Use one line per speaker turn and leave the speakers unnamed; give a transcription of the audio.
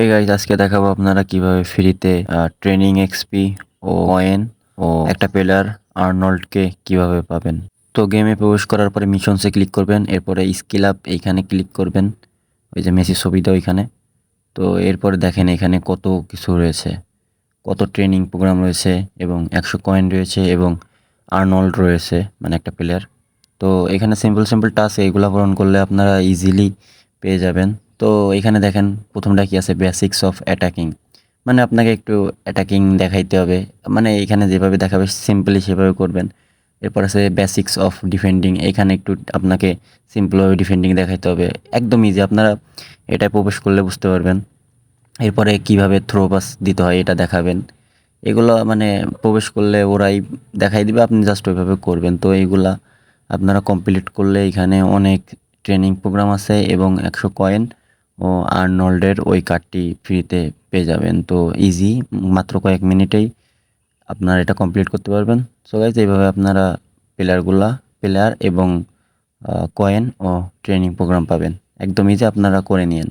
এই গাইজ আজকে দেখাবো আপনারা কীভাবে ফ্রিতে ট্রেনিং এক্সপি ও কয়েন ও একটা প্লেয়ার আর্নল্ডকে কীভাবে পাবেন। তো গেমে প্রবেশ করার পরে মিশনসে ক্লিক করবেন, এরপরে স্কিল আপ এইখানে ক্লিক করবেন। ওই যে মেসির ছবিটা ওইখানে। তো এরপরে দেখেন এখানে কত কিছু রয়েছে। কত ট্রেনিং প্রোগ্রাম রয়েছে এবং একশো কয়েন রয়েছে এবং আর্নল্ড রয়েছে মানে একটা প্লেয়ার তো এখানে সিম্পল সিম্পল টাস্ক এইগুলো পূরণ করলে আপনারা ইজিলি পেয়ে যাবেন। তো এখানে দেখেন প্রথমটা কি আছে? বেসিক্স অফ অ্যাটাকিং মানে আপনাকে একটু অ্যাটাকিং দেখাইতে হবে। মানে এখানে যেভাবে দেখাবে সিম্পলি সেভাবে করবেন। এরপর আছে বেসিক্স অফ ডিফেন্ডিং এখানে একটু আপনাকে সিম্পলভাবে ডিফেন্ডিং দেখাইতে হবে। একদম ইজি আপনারা এটা প্রবেশ করলে বুঝতে পারবেন। এরপরে কীভাবে থ্রো পাস দিতে হয় এটা দেখাবেন। এগুলো মানে প্রবেশ করলে ওরাই দেখাই দিবে, আপনি জাস্ট ওইভাবে করবেন। তো এইগুলা আপনারা কমপ্লিট করলে এখানে অনেক ট্রেনিং প্রোগ্রাম আছে এবং একশো কয়েন ও আর্নল্ডের ওই কার্ডটি ফ্রিতে পেয়ে যাবেন। তো ইজি মাত্র কয়েক মিনিটেই আপনারা এটা কমপ্লিট করতে পারবেন। সো গাইজ এইভাবে আপনারা প্লেয়ারগুলা প্লেয়ার এবং কয়েন ও ট্রেনিং প্রোগ্রাম পাবেন। একদম ইজি আপনারা করে নিন